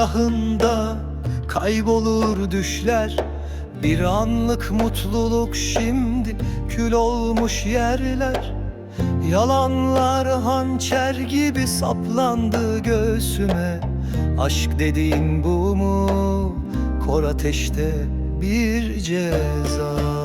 ahında kaybolur düşler. Bir anlık mutluluk şimdi kül olmuş yerler. Yalanlar hançer gibi saplandı göğsüme. Aşk dediğin bu mu? Kor ateşte bir ceza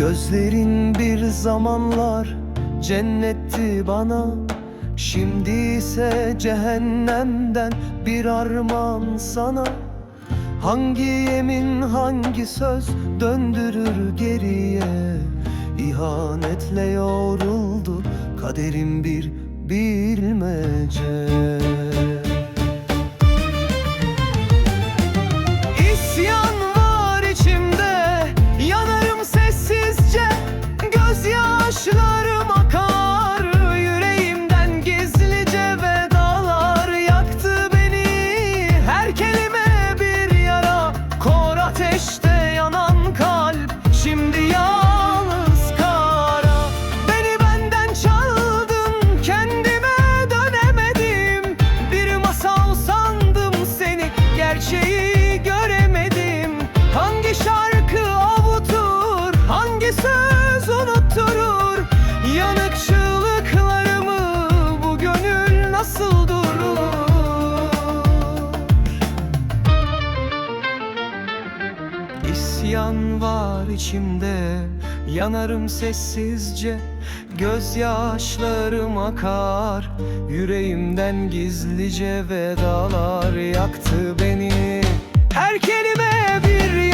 Gözlerin bir zamanlar cennetti bana. Şimdi ise cehennemden bir armağan sana. Hangi yemin hangi söz döndürür geriye? İhanetle yoruldu kaderim bir bilmece İsyan var içimde. Yanarım sessizce Gözyaşlarım akar. Yüreğimden gizlice vedalar Yaktı beni. Her kelime bir